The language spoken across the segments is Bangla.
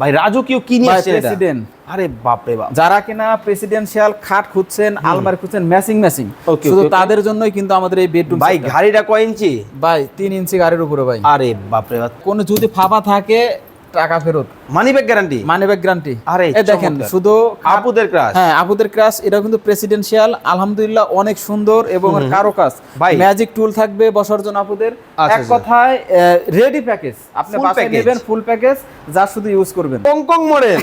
ভাই রাজকীয় কি নিয়ে আসছে প্রেসিডেন্ট। আরে বাপ রে বাপ। যারা কিনা প্রেসিডেন্সিয়াল খাট খুঁজছেন আলমারি খুঁজছেন ম্যাচিং ম্যাচিং শুধু. তাদের জন্যই কিন্তু আমাদের এই বেডরুম ভাই গাড়িটা কয় ইঞ্চি? ভাই তিন ইঞ্চি গাড়ির উপরে ভাই। আরে বাপ রে বাপ। কোনো যদি ফাঁপা থাকে টাকা ফেরত। Money bag guarantee money bag guarantee আরে, এই দেখেন শুধু আপুদের ক্রাশ হ্যাঁ আপুদের ক্রাশ এটা কিন্তু প্রেসিডেন্সিয়াল আলহামদুলিল্লাহ অনেক সুন্দর এবং কারও কাজ ভাই। ম্যাজিক টুল থাকবে বসার জন্য আপুদের। আচ্ছা, এক আচ্ছা। কথায় রেডি প্যাকেজ আপনি বাসায় নেবেন ফুল প্যাকেজ যা শুধু ইউজ করবেন। হংকং মডেল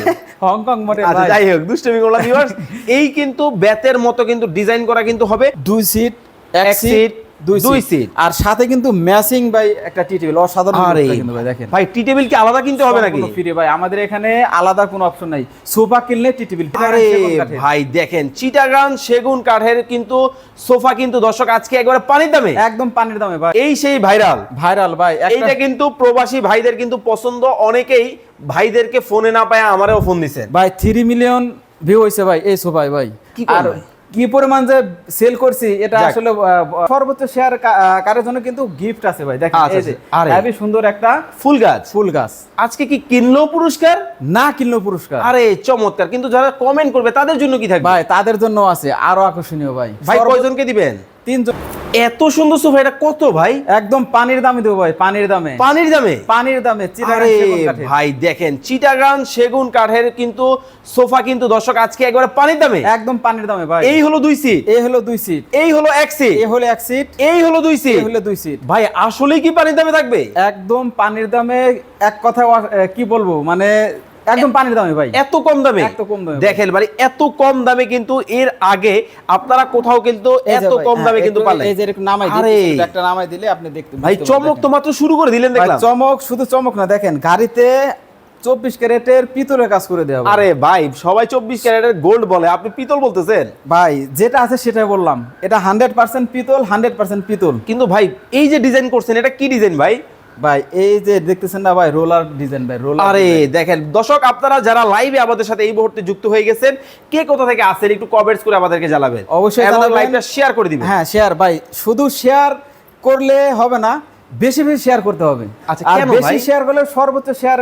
হংকং মডেল আচ্ছা যাই হোক দুষ্টমি করলাম ভিউয়ার্স এই কিন্তু বেতের মতো কিন্তু ডিজাইন করা কিন্তু হবে। দুই সিট এক সিট, দুই সিট। আর সাথে কিন্তু ম্যাচিং ভাই একটা টি টেবিল অসাধারণ কিন্তু ভাই দেখেন। ভাই টি টেবিল কি আলাদা কিনতে হবে নাকি? ফ্রি ভাই আমাদের এখানে আলাদা কোনো অপশন নাই। সোফা কিনলে টি টেবিল আরে ভাই দেখেন সেগুন কাঠের কিন্তু সোফা কিন্তু দর্শক আজকে একবারে পানির দামে। একদম পানির দামে ভাই। এই সেই ভাইরাল ভাইরাল ভাই এইটা কিন্তু প্রবাসী ভাইদের কিন্তু পছন্দ অনেকেই ভাইদেরকে ফোনে না পায় আমারও ফোন দিছেন ভাই থ্রি মিলিয়ন ভিউ হয়েছে ভাই এই সোফায় ভাই। কি আর? কি পরিমাণ যে সেল করছি এটা আসলে সর্বোচ্চ শেয়ার কারের জন্য কিন্তু গিফট আছে ভাই। দেখেন আচ্ছা, এই যে আচ্ছা। আরে। হেবি সুন্দর একটা ফুল গাছ। ফুল গাছ। আজকে কি কিনলো পুরস্কার? না কিনলো পুরস্কার। আরে চমৎকার। কিন্তু যারা কমেন্ট করবে তাদের জন্য কি থাকবে? ভাই তাদের জন্য আছে। আরও আকর্ষণীয় ভাই। ভাই কয়জনকে দিবেন? তিনজন। এত সুন্দর সোফা এটা কত ভাই? একদম পানির দামে দেবো ভাই পানির দামে। পানির দামে? পানির দামে আরে ভাই দেখেন চিটাগাং সেগুন কাঠের কিন্তু সোফা কিন্তু দর্শক আজকে একবারে পানির দামে। একদম পানির দামে ভাই। এই হলো দুই সিট এই হলো দুই সিট এই হলো এক সিট এই হলো এক সিট এই হলো দুই এই সিট হলো দুই সিট ভাই আসলেই কি পানির দামে থাকবে? একদম পানির দামে এক কথা কি বলব মানে একদম পানির দামে ভাই। এত কম দামে? এত কম দামে। দেখেন ভাই এত কম দামে কিন্তু এর আগে আপনারা কোথাও কিন্তু এত কম হ্যাঁ, দামে কিন্তু পারলেন। এই যে এরকম নামাই। দিই একটা নামাই দিলে আপনি দেখতে ভাই চমক তো মাত্র শুরু করে দিলেন দেখলাম। চমক শুধু চমক না দেখেন গাড়িতে চব্বিশ ক্যারেটের পিতলের কাজ করে দেওয়া আরে ভাই সবাই চব্বিশ ক্যারেটের গোল্ড বলে আপনি পিতল বলতেছেন? ভাই যেটা আছে সেটাই বললাম। এটা হান্ড্রেড পার্সেন্ট পিতল হান্ড্রেড পার্সেন্ট পিতল। কিন্তু ভাই এই যে ডিজাইন করছেন এটা কি ডিজাইন ভাই? ভাই এই যে দেখতেছেন না ভাই রোলার ডিজাইন ভাই রোলার আরে দেখেন দর্শক আপনারা যারা লাইভে আমাদের সাথে এই মুহূর্তে যুক্ত হয়ে গেছেন কে কোথা থেকে আসেন একটু কমেন্টস করে আমাদেরকে জানাবেন। অবশ্যই। লাইভটা শেয়ার করে দিবেন। হ্যাঁ শেয়ার ভাই শুধু শেয়ার করলে হবে না বেশি বেশি শেয়ার করতে হবে। আচ্ছা, আর কেন বেশি শেয়ার করলে সর্বোচ্চ শেয়ার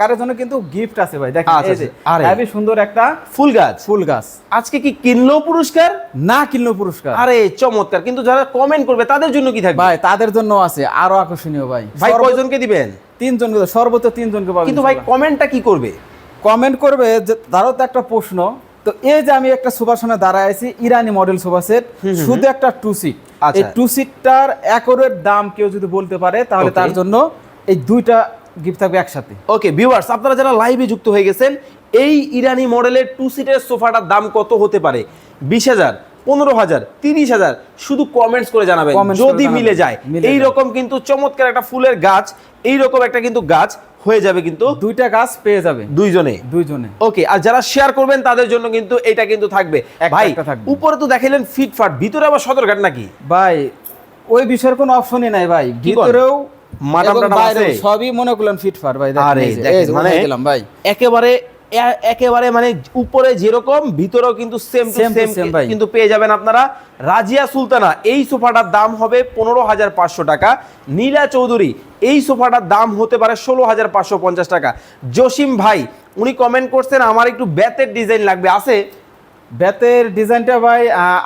কারের জন্য কিন্তু গিফট আছে ভাই। দেখেন আচ্ছা, এই যে আচ্ছা, আরে। সুন্দর একটা ফুল গাছ। ফুল গাছ। আজকে কি কিনলো পুরস্কার? না কিনলো পুরস্কার। আরে চমৎকার। কিন্তু যারা কমেন্ট করবে তাদের জন্য কি থাকবে? ভাই তাদের জন্য আছে আরও আকর্ষণীয় ভাই। ভাই কয়জনকে দিবেন? তিনজন সর্বোচ্চ তিনজনকে পাবেন কিন্তু ভাই কমেন্টটা কি করবে? কমেন্ট করবে যে তারও তো একটা প্রশ্ন তো এই যে আমি একটা সোফার সামনে দাঁড়ায় আছি ইরানি মডেল সোফা সেট শুধু একটা টু সিট আচ্ছা। এই টু সিটটার একরের দাম কেউ যদি বলতে পারে তাহলে তার জন্য এই দুইটা গিফট থাকবে একসাথে। ওকে ভিউয়ার্স আপনারা যারা লাইভে যুক্ত হয়ে গেছেন এই ইরানি মডেলের টু সিটের সোফাটার দাম কত হতে পারে? বিশ হাজার পনেরো হাজার তিরিশ হাজার শুধু কমেন্টস করে জানাবেন। যদি মিলে যায়। মিলে এই রকম কিন্তু চমৎকার একটা ফুলের গাছ এই রকম একটা কিন্তু গাছ হয়ে যাবে কিন্তু দুইটা গাছ পেয়ে যাবে। দুইজনে। দুইজনে। ওকে আর যারা শেয়ার করবেন তাদের জন্য কিন্তু এটা কিন্তু থাকবে। ভাই উপরে তো দেখাইলেন ফিটফাট ভিতরে আবার সদর ঘাট নাকি? ভাই ওই বিষয়ের কোনো অপশনই নাই ভাই। ভিতরেও আছে? সবই মনে করলেন ফিটফাট ভাই। দেখেন আরে মানে ভাই। একেবারে একেবারে মানে উপরে যেরকম ভিতরেও কিন্তু সেম টু সেম। কিন্তু পেয়ে যাবেন আপনারা রাজিয়া সুলতানা। এই সোফাটার দাম হবে পনেরো হাজার পাঁচশো টাকা। নীলা চৌধুরী এই সোফাটার দাম হতে পারে ষোলো হাজার পাঁচশো পঞ্চাশ টাকা। জসিম ভাই উনি কমেন্ট করছেন আমার একটু ব্যাতের ডিজাইন লাগবে। আছে? বেতের ডিজাইনটা ভাই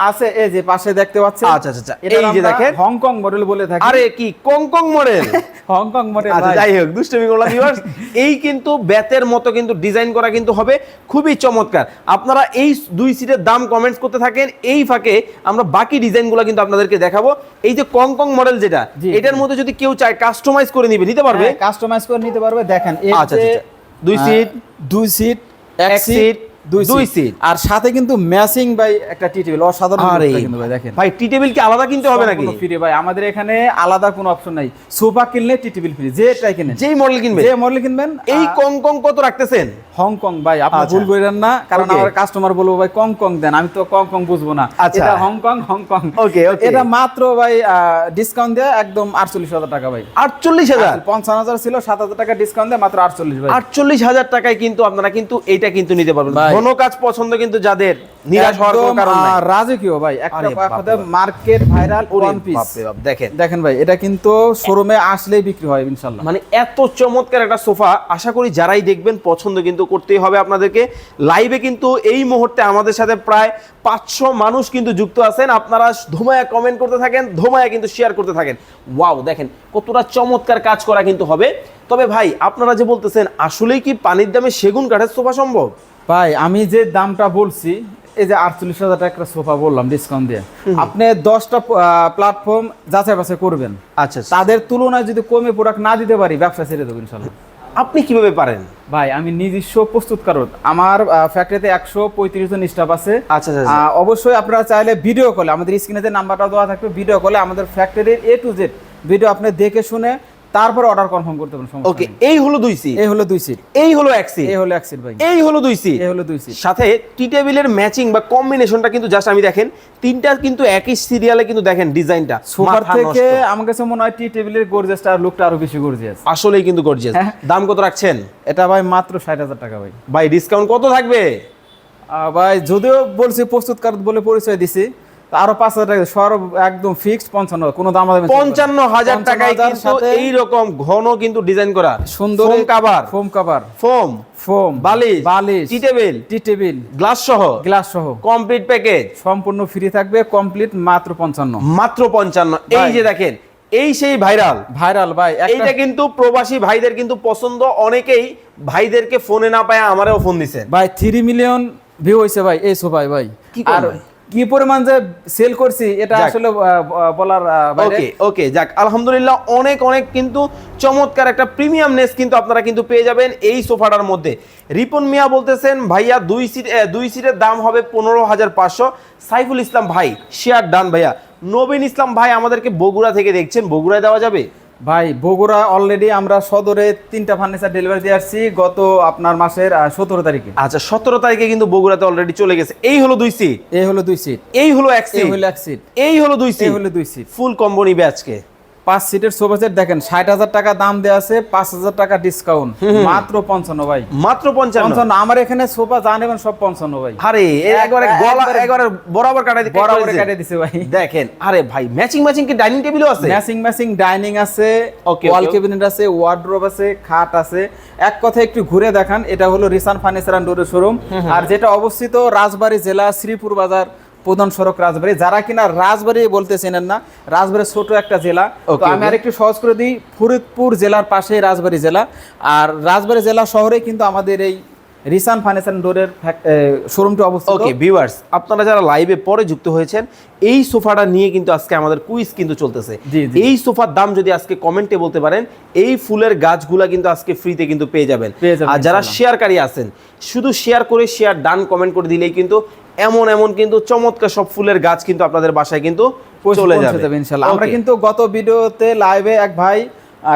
আছে এই যে পাশে দেখতে পাচ্ছেন। আচ্ছা, আচ্ছা, আচ্ছা। এই যে দেখেন। হংকং মডেল বলে থাকি। আরে কি কংকং মডেল হংকং মডেল আচ্ছা যাই হোক দুষ্টমি করলাম viewers। এই কিন্তু বেতের মতো কিন্তু ডিজাইন করা কিন্তু হবে। খুবই চমৎকার। আপনারা এই দুই সিটের দাম কমেন্টস করতে থাকেন। এই ফাঁকে আমরা বাকি ডিজাইনগুলো কিন্তু আপনাদেরকে দেখাবো। এই যে কংকং মডেল যেটা এটার মধ্যে যদি কেউ চায় কাস্টমাইজ করে নিবে নিতে পারবে? কাস্টমাইজ করে নিতে পারবে। দেখেন এই আচ্ছা, যে, আচ্ছা, আচ্ছা। দুই সিট, দুই সিট এক সিট, দুই সিট। আর সাথে কিন্তু ম্যাচিং ভাই একটা টি টেবিল অসাধারণ কিন্তু ভাই দেখেন। ভাই টি টেবিল কি আলাদা কিনতে হবে নাকি? ফ্রি ভাই আমাদের এখানে আলাদা কোনো অপশন নাই। সোফা কিনলে টি টেবিল ফ্রি যেটাই কিনেন। যেই মডেল কিনবে যে মডেল কিনবেন এই আহ, কংকং কত রাখতেছেন? হংকং ভাই আপনি আচ্ছা। ভুল করেন না কারণ আমার কাস্টমার বলব ভাই কংকং দেন আমি তো কংকং বুঝব না। আচ্ছা। এটা হংকং হংকং। Okay, okay. এটা মাত্র ভাই ডিসকাউন্ট দেয় একদম আটচল্লিশ হাজার টাকা ভাই। আটচল্লিশ হাজার? পঞ্চান্ন হাজার ছিল সাত হাজার টাকা ডিসকাউন্ট দেয় মাত্র আটচল্লিশ ভাই। আটচল্লিশ হাজার টাকায় কিন্তু আপনারা কিন্তু এইটা কিন্তু নিতে পারবেন। ঘন কাজ পছন্দ কিন্তু যাদের নিরাশ হওয়ার কোনো কারণ নাই। রাজকীয় ভাই একটা বাপ। মার্কেট ভাইরাল ওয়ান পিস দেখেন। দেখেন ভাই এটা কিন্তু শোরুমে আসলেই বিক্রি হয় ইনশাল্লাহ মানে এত চমৎকার একটা সোফা আশা করি যারাই দেখবেন পছন্দ কিন্তু করতেই হবে আপনাদেরকে। লাইভে কিন্তু এই মুহূর্তে আমাদের সাথে প্রায় পাঁচশো মানুষ কিন্তু যুক্ত আছেন। আপনারা ধোমায়া কমেন্ট করতে থাকেন ধোমায়া কিন্তু শেয়ার করতে থাকেন। ওয়াও দেখেন কতটা চমৎকার কাজ করা কিন্তু হবে। তবে ভাই আপনারা যে বলতেছেন আসলেই কি পানির দামে সেগুন কাঠের সোফা সম্ভব? ভাই আমি যে দামটা বলছি এই যে আটচল্লিশ হাজার টাকা একটা সোফা বললাম ডিসকাউন্ট দিয়ে। আপনি দশটা প্ল্যাটফর্ম যাচাই বাছাই করবেন। আচ্ছা তাদের তুলনায় যদি কমে প্রোডাক্ট না দিতে পারি ব্যবসা ছেড়ে দেবো ইনশাল্লাহ। আপনি কীভাবে পারেন? ভাই আমি নিজস্ব প্রস্তুত প্রস্তুতকারক আমার ফ্যাক্টরিতে একশো পঁয়ত্রিশ জন স্টাফ আছে। আচ্ছা আচ্ছা, আচ্ছা। অবশ্যই আপনারা চাইলে ভিডিও কলে আমাদের স্ক্রিনে যে নাম্বারটা দেওয়া থাকবে ভিডিও কলে আমাদের ফ্যাক্টরির এ টু জেড ভিডিও আপনি দেখে শুনে তারপর অর্ডার কনফার্ম করতে পারেন ওকে এই হলো দুই সিট এই হলো দুই সিট এই হলো এক সিট এই হলো এক সিট ভাই। এই হলো দুই সিট এই হলো দুই সিট সাথে টি টেবিলের ম্যাচিং বা কম্বিনেশনটা কিন্তু জাস্ট আমি দেখেন তিনটা কিন্তু একই সিরিয়ালে কিন্তু দেখেন ডিজাইনটা সোফার থেকে আমার কাছে মনে হয় টি টেবিলের গর্জিয়াসটা আর লুকটা আরও বেশি গর্জিয়াস আসলেই কিন্তু গর্জিয়াস। দাম কত রাখছেন? এটা ভাই মাত্র ষাট হাজার টাকা ভাই। ভাই ডিসকাউন্ট কত থাকবে? ভাই যদিও বলছি প্রস্তুত প্রস্তুতকার বলে পরিচয় দিছি আরও পাঁচ হাজার টাকা সর একদম ফিক্সড পঞ্চান্ন কোনো দাম হবে পঞ্চান্ন হাজার টাকায় কিন্তু এইরকম ঘন কিন্তু ডিজাইন করা। সুন্দর cover foam cover foam foam বালিশ। বালিশ। Tea table tea table glass সহ। গ্লাস সহ। কমপ্লিট প্যাকেজ সম্পূর্ণ ফ্রি থাকবে কমপ্লিট মাত্র পঞ্চান্ন। মাত্র পঞ্চান্ন। এই যে দেখেন এই সেই ভাইরাল ভাইরাল ভাই। এইটা কিন্তু প্রবাসী ভাইদের কিন্তু পছন্দ। অনেকেই ভাইদেরকে ফোনে না পায় আমারও ফোন দিছে। ভাই থ্রি মিলিয়ন ভিউ হয়েছে ভাই। এই সোফায় ভাই। আর ভাই? কি পরিমাণ যে সেল করছি এটা আসলে বলার ওকে ওকে যাক আলহামদুলিল্লাহ অনেক অনেক কিন্তু চমৎকার একটা প্রিমিয়ামনেস কিন্তু আপনারা কিন্তু পেয়ে যাবেন এই সোফাটার মধ্যে। রিপন মিয়া বলতেছেন ভাইয়া দুই সিট দুই সিটের দাম হবে পনেরো হাজার পাঁচশো। সাইফুল ইসলাম ভাই শেয়ার ডান ভাইয়া। নবীন ইসলাম ভাই আমাদেরকে বগুড়া থেকে দেখছেন বগুড়ায় দেওয়া যাবে? ভাই বগুড়া অলরেডি আমরা সদরে তিনটা ফার্নিচার ডেলিভারি দিয়ে আসছি গত আপনার মাসের সতেরো তারিখে। আচ্ছা সতেরো তারিখে কিন্তু বগুড়াতে অলরেডি চলে গেছে। এই হলো দুই সিট এই হলো দুই সিট এই হলো এক এই সিট হলো এক সিট এই হলো দুই এই সিট হলো দুই সিট ফুল কম্বনি আজকে? পাঁচ সিটের সোফা সেট দেখেন ষাট হাজার টাকা দাম দেওয়া আছে পাঁচ হাজার টাকা ডিসকাউন্ট মাত্র পঞ্চান্ন ভাই। মাত্র পঞ্চান্ন? আমার এখানে সোফা যা নেবেন সব পঞ্চান্ন ভাই। আরে একবারে গলা একবারে- বরাবর কাটাই বরাবর কাটে দিছে। ভাই। দেখেন আরে ভাই ম্যাচিং ম্যাচিং কি ডাইনিং টেবিলও আছে? ম্যাচিং ম্যাচিং ডাইনিং আছে Okay, ওয়াল. ক্যাবিনেট আছে ওয়ার্ড্রোব আছে খাট আছে। এক কথায় একটু ঘুরে দেখান এটা হলো রিসান ফার্নিচার অ্যান্ড ডোরের শোরুম আর যেটা অবস্থিত রাজবাড়ী জেলা শ্রীপুর বাজার। প্রধান সড়ক রাজবাড়ি। যারা কিনা রাজবাড়ী বলতে চেনেন না রাজবাড়ী ছোট একটা জেলা। তো আমি. আরেকটু সহজ করে দিই ফরিদপুর জেলার পাশে রাজবাড়ি জেলা। আর রাজবাড়ি জেলা শহরে কিন্তু আমাদের এই রিসান ফার্নিচার ডোরের শোরুমটি অবস্থিত। ওকে ভিউয়ার্স আপনারা যারা লাইভে পরে যুক্ত হয়েছেন এই সোফাটা নিয়ে কিন্তু আজকে আমাদের কুইজ কিন্তু চলতেছে। এই সোফার দাম যদি আজকে কমেন্টে বলতে পারেন এই ফুলের গাছগুলা কিন্তু আজকে ফ্রিতে কিন্তু পেয়ে যাবেন। আর যারা শেয়ারকারী আছেন শুধু শেয়ার করে শেয়ার ডান কমেন্ট করে দিলেই কিন্তু এমন এমন কিন্তু চমৎকার সব ফুলের গাছ কিন্তু আপনাদের বাসায় কিন্তু চলে যাবে। ইনশাল্লাহ। আমরা কিন্তু গত ভিডিওতে লাইভে এক ভাই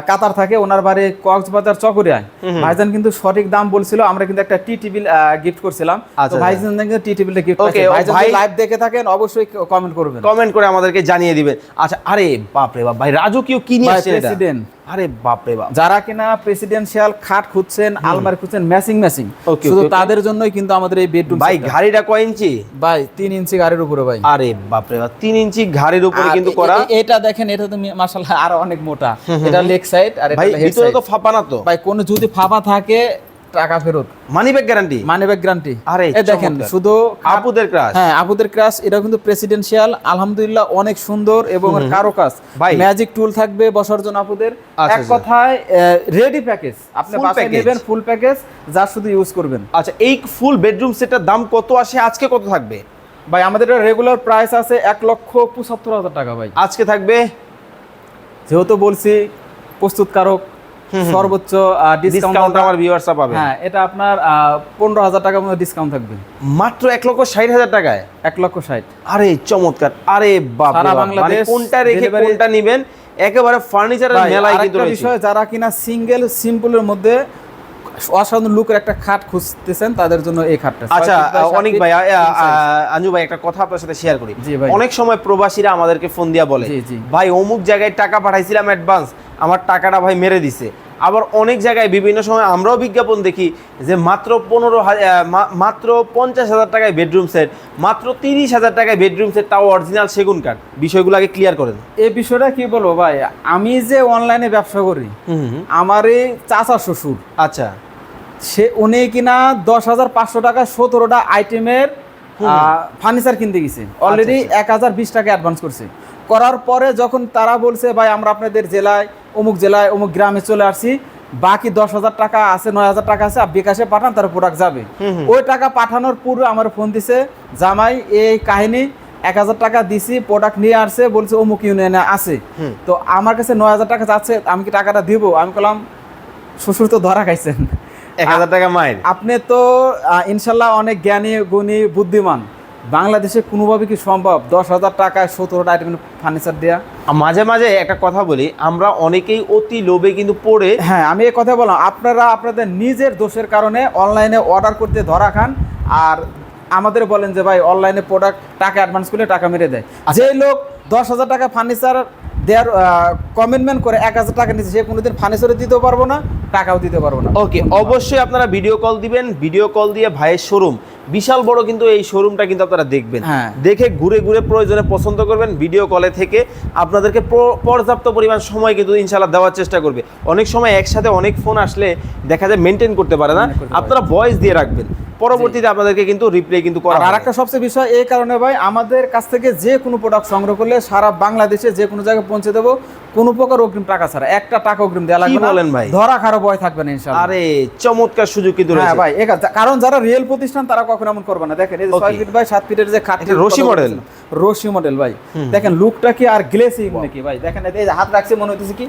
কাতার থাকে ওনার বাড়ি কক্সবাজার চকরিয়ায়। ভাইজান কিন্তু সঠিক দাম বলছিল আমরা কিন্তু একটা টি টিভি গিফট করছিলাম। তো আচ্ছা, ভাইজান কিন্তু টি টিভিটা গিফট Okay, করছে। ও ভাইজান ভাই- লাইভ দেখে থাকেন অবশ্যই কমেন্ট করবেন। কমেন্ট করে আমাদেরকে জানিয়ে দিবেন। আচ্ছা আরে বাপ রে বাপ ভাই রাজকীয় কি নিয়ে আসছেন এটা? আরে বাপ রে বাপ। যারা কিনা প্রেসিডেন্সিয়াল খাট খুঁজছেন আলমারি খুঁজছেন ম্যাচিং ম্যাচিং শুধু. তাদের জন্যই কিন্তু আমাদের এই বেডরুম ভাই ঘাড়িটা কয় ইঞ্চি? ভাই তিন ইঞ্চি গাড়ির উপরে ভাই। আরে বাপরে বাপ তিন ইঞ্চি ঘাড়ির উপরে কিন্তু করা। এটা দেখেন এটা তো মাশাআল্লাহ আরও অনেক মোটা। এটা লেগ সাইড আর এটা ভিতরে তো ফাঁপা না তো? ভাই কোন যদি ফাঁপা থাকে টাকা ফেরত। Money bag guarantee money bag guarantee আরে, এই দেখেন শুধু আপুদের ক্রাশ হ্যাঁ আপুদের ক্রাশ এটা কিন্তু প্রেসিডেন্সিয়াল আলহামদুলিল্লাহ অনেক সুন্দর এবং কারও কাজ। ম্যাজিক টুল থাকবে বসার জন্য আপুদের। আচ্ছা, এক আচ্ছা। কথায় রেডি প্যাকেজ আপনি বাসায় নেবেন ফুল প্যাকেজ যা শুধু ইউজ করবেন। আচ্ছা এই ফুল বেডরুম সেটের দাম কত আসে? আজকে কত থাকবে? ভাই আমাদের রেগুলার প্রাইস আছে এক লক্ষ পঁচাত্তর হাজার টাকা ভাই। আজকে থাকবে? যেহেতু বলছি প্রস্তুতকারক। সর্বোচ্চ ডিসকাউন্ট আমার ভিউয়ার্সরা পাবে। হ্যাঁ এটা আপনার পনেরো হাজার টাকার মতো ডিসকাউন্ট থাকবে। মাত্র এক লক্ষ ষাট হাজার টাকায়? এক লক্ষ ষাট। আরে চমৎকার। আরে বাপ সারা। মানে বাংলাদেশ কোনটা রেখে কোনটা নিবেন? একেবারে ফার্নিচারের মেলায় কিন্তু বিষয় যারা কিনা সিঙ্গেল সিম্পলের মধ্যে অসাধারণ লুকের একটা খাট খুঁজতেছেন তাদের জন্য এই খাটটা। আচ্ছা অনেক ভাই আঞ্জু ভাই একটা কথা আপনার সাথে শেয়ার করি। অনেক সময় প্রবাসীরা আমাদেরকে ফোন দিয়া বলে। ভাই অমুক জায়গায় টাকা পাঠাইছিলাম অ্যাডভান্স আমার টাকাটা ভাই মেরে দিছে। আবার অনেক জায়গায় বিভিন্ন সময় আমরাও বিজ্ঞাপন দেখি যে মাত্র পনেরো মাত্র পঞ্চাশ হাজার টাকায় বেডরুম সেট মাত্র তিরিশ হাজার টাকায় বেডরুম সেট তাও অরিজিনাল সেগুন কাঠ। বিষয়গুলো আগে ক্লিয়ার করেন। এই বিষয়টা কি বলব ভাই? আমি যে অনলাইনে ব্যবসা করি আমার এই চাচা শ্বশুর। আচ্ছা। সে উনি কিনা দশ হাজার পাঁচশো টাকা সতেরোটা আইটেমের ফার্নিচার কিনতে গেছে। অলরেডি এক হাজার বিশ টাকা অ্যাডভান্স করছে। করার পরে যখন তারা বলছে ভাই আমরা আপনাদের জেলায় অমুক জেলায় অমুক গ্রামে চলে আসছি। বাকি দশ হাজার টাকা আছে নয় হাজার টাকা আছে বিকাশে পাঠান তার প্রোডাক্ট যাবে। ওই টাকা পাঠানোর পূর্বে আমার ফোন দিছে জামাই এই কাহিনী এক হাজার টাকা দিছি প্রোডাক্ট নিয়ে আসছে বলছে অমুক ইউনিয়নে আছে। তো আমার কাছে নয় হাজার টাকা যাচ্ছে আমি কি টাকাটা দিব? আমি বললাম শ্বশুর তো ধরা খাইছেন। এক হাজার টাকা মায়ের আপনি তো ইনশাল্লাহ অনেক জ্ঞানী গুণী বুদ্ধিমান। বাংলাদেশে কোনোভাবে কি সম্ভব? দশ হাজার টাকায় সতেরোটা আইটেম ফার্নিচার দেওয়া মাঝে মাঝে একটা কথা বলি আমরা অনেকেই অতি লোভে কিন্তু পড়ে হ্যাঁ আমি এই কথা বললাম। আপনারা আপনাদের নিজের দোষের কারণে অনলাইনে অর্ডার করতে ধরা খান আর আমাদের বলেন যে ভাই অনলাইনে প্রোডাক্ট টাকা অ্যাডভান্স করলে টাকা মেরে দেয়। যে লোক দশ হাজার টাকা ফার্নিচার দেওয়ার কমিটমেন্ট করে এক হাজার টাকা নিচ্ছে সে কোনোদিন ফার্নিচারও দিতেও পারব না টাকাও দিতে পারব না। ওকে অবশ্যই আপনারা ভিডিও কল দিবেন। ভিডিও কল দিয়ে ভাইয়ের শোরুম বিশাল বড় কিন্তু এই শোরুমটা কিন্তু আপনারা দেখবেন হ্যাঁ। দেখে ঘুরে ঘুরে প্রয়োজনে পছন্দ করবেন ভিডিও কলে থেকে আপনাদেরকে পর্যাপ্ত পরিমাণ সময় কিন্তু ইনশাল্লাহ দেওয়ার চেষ্টা করবে অনেক সময় একসাথে অনেক ফোন আসলে দেখা যায় মেনটেন করতে পারে না। আপনারা ভয়েস দিয়ে রাখবেন পরবর্তীতে আপনাদেরকে কিন্তু রিপ্লাই কিন্তু করা আর। আরেকটা সবচেয়ে বিষয় এই কারণে ভাই আমাদের কাছ থেকে যে কোনো প্রোডাক্ট সংগ্রহ করলে সারা বাংলাদেশে যে কোনো জায়গায় পৌঁছে দেবো। কোনো প্রকার অগ্রিম টাকা ছাড়া একটা টাকা অগ্রিম দেওয়া লাগবে বলেন ভাই? ধরা খারো ভয় থাকবে না ইনশাআল্লাহ। আরে চমৎকার সুযোগ কিন্তু হ্যাঁ রয়েছে। ভাই কারণ যারা রিয়েল প্রতিষ্ঠান তারা কখনো এমন করবে না। দেখেন এই যে Okay. ছয় ফিট বাই সাত ফিটের যে খাট এটা রশি model? রশি মডেল ভাই। দেখেন লুকটা কি আর গ্লেসিং নাকি ভাই? দেখেন এই যে হাত রাখছে মনে হইতেছে কি?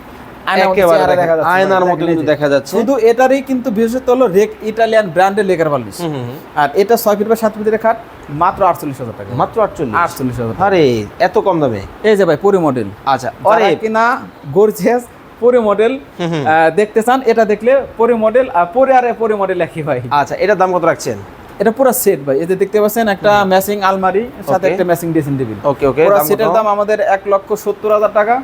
আয়নার মতো একেবারে চেহারা দেখেন, দেখা যাচ্ছে। আয়নার দেখেন মতো এই কিন্তু দেখা যাচ্ছে। শুধু এটারই কিন্তু বিশেষত হলো রেক ইটালিয়ান ব্র্যান্ডের লেকার বালিশ। আর এটা ছয় ফিট বাই সাত ফিটের খাট মাত্র আটচল্লিশ হাজার টাকা। মাত্র আটচল্লিশ? আটচল্লিশ হাজার আরে এত কম দামে? এই যে ভাই পরি মডেল আচ্ছা আরে আরে কিনা গর্জিয়াস পরি মডেল দেখতে চান এটা দেখলে পরি মডেল আর পরে আরে পরি মডেল একই ভাই। আচ্ছা এটার দাম কত রাখছেন? এটা পুরো সেট ভাই। এই যে দেখতে পাচ্ছেন একটা ম্যাচিং আলমারি সাথে একটা matching dressing table okay okay পুরো সেটের দাম আমাদের এক লক্ষ সত্তর হাজার টাকা।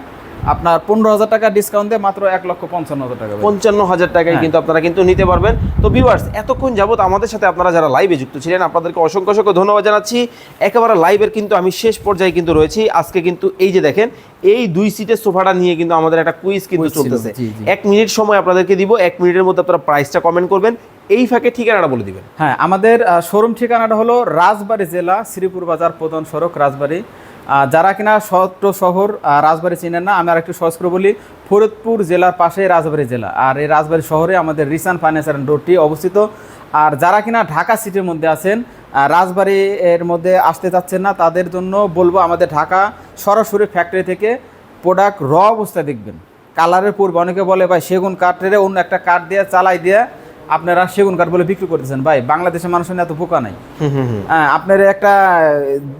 আপনার পনেরো হাজার টাকা ডিসকাউন্ট দিয়ে মাত্র এক লক্ষ পঞ্চান্ন হাজার টাকা পঞ্চান্ন হাজার টাকায় হ্যাঁ। কিন্তু আপনারা কিন্তু নিতে পারবেন। তো ভিউয়ার্স এতক্ষণ যাবত আমাদের সাথে আপনারা যারা লাইভে যুক্ত ছিলেন আপনাদেরকে অসংখ্য অসংখ্য ধন্যবাদ জানাচ্ছি। একেবারে লাইভের কিন্তু আমি শেষ পর্যায়ে কিন্তু রয়েছি। আজকে কিন্তু এই যে দেখেন এই দুই সিটের সোফাটা নিয়ে কিন্তু আমাদের একটা কুইজ কিন্তু চলতেছে। এক মিনিট সময় আপনাদেরকে দিব এক মিনিটের মধ্যে আপনারা প্রাইসটা কমেন্ট করবেন। এই ফাঁকে ঠিকানাটা বলে দিবেন। হ্যাঁ আমাদের শোরুম ঠিকানাটা হলো রাজবাড়ি জেলা শ্রীপুর বাজার প্রধান সড়ক রাজবাড়ী যারা কিনা সত্র শহর রাজবাড়ি চিনেন না, আমি আর একটু সহজ করে বলি, ফরিদপুর জেলার পাশে রাজবাড়ি জেলা। আর এই রাজবাড়ি শহরে আমাদের রিসান ফাইন্যান্স অ্যান্ড রোডটি অবস্থিত। আর যারা কিনা ঢাকা সিটির মধ্যে আছেন রাজবাড়ি এর মধ্যে আসতে চাচ্ছেন না, তাদের জন্য বলব আমাদের ঢাকা সরাসরি ফ্যাক্টরি থেকে প্রোডাক্ট র অবস্থায় দেখবেন। কালারের পূর্বে অনেকে বলে, ভাই, সেগুন কাঠের অন্য একটা কাঠ দিয়ে, চালাই দিয়ে আপনারা সেগুন কাঠ বলে বিক্রি করতেছেন। ভাই বাংলাদেশের মানুষের এত পোকা নাই। হ্যাঁ আপনার একটা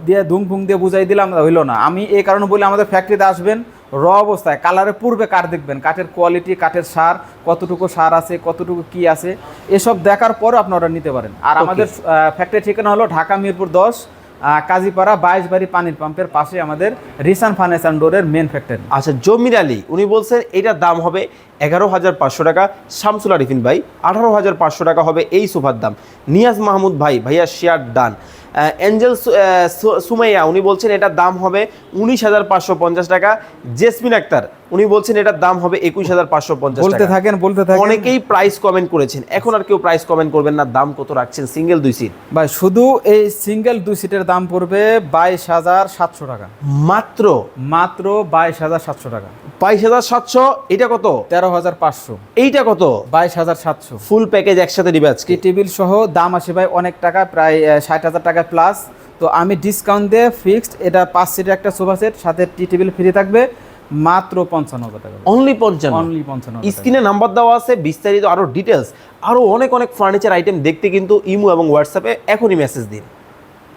দিয়ে ধুম ফুং দিয়ে বুঝাই দিলাম হইল না। আমি এই কারণে বলি আমাদের ফ্যাক্টরিতে আসবেন র অবস্থায় কালারের পূর্বে কাঠ দেখবেন কাঠের কোয়ালিটি কাঠের সার কতটুকু সার আছে কতটুকু কি আছে এসব দেখার পরে আপনারা অর্ডার নিতে পারেন। আর আমাদের ফ্যাক্টরি ঠিকানা হলো ঢাকা মিরপুর দশ কাজীপাড়া বাইশ বাড়ি পানির পাম্পের পাশে আমাদের রিসান ফার্নেস ডোরের মেন ফ্যাক্টরি আচ্ছা জমির আলী, উনি বলছেন এটার দাম হবে এগারো হাজার পাঁচশো টাকা, শামসুল আরিফিন ভাই, আঠারো হাজার পাঁচশো টাকা হবে এই সোফার দাম। নিয়াজ মাহমুদ ভাই, ভাইয়া শেয়ার ডান অ্যাঞ্জেল সুমাইয়া উনি বলছেন এটার দাম হবে উনিশ হাজার পাঁচশো পঞ্চাশ টাকা। জেসমিন আক্তার উনি বলছেন এটার দাম হবে একুশ হাজার পাঁচশো পঞ্চাশ বলতে থাকেন বলতে থাকেন। অনেকেই প্রাইস কমেন্ট করেছেন। এখন আর কেউ প্রাইস কমেন্ট করবেন না দাম কত রাখছেন? সিঙ্গেল দুই সিট ভাই শুধু এই সিঙ্গেল দুই সিটের দাম পড়বে বাইশ হাজার সাতশো টাকা। মাত্র? মাত্র বাইশ হাজার সাতশো টাকা। বাইশ হাজার সাতশো এটা কত? তেরো হাজার পাঁচশো। এইটা কত? বাইশ হাজার সাতশো। ফুল প্যাকেজ একসাথে দিবে আজকে। টেবিল সহ দাম আসে ভাই অনেক টাকা প্রায় ষাট হাজার টাকা প্লাস তো আমি ডিসকাউন্ট দিয়ে ফিক্সড এটা পাঁচ সিটের একটা সোফা সেট সাথে টি টেবিল ফ্রি থাকবে মাত্র পঞ্চান্ন হাজার টাকা। অনলি পঞ্চান্ন? অনলি পঞ্চান্ন স্ক্রিনে নাম্বার দেওয়া আছে বিস্তারিত আরও ডিটেলস আরও অনেক অনেক ফার্নিচার আইটেম দেখতে কিন্তু ইমো এবং হোয়াটসঅ্যাপে এখনই মেসেজ দিন।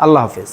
আল্লাহ হাফেজ।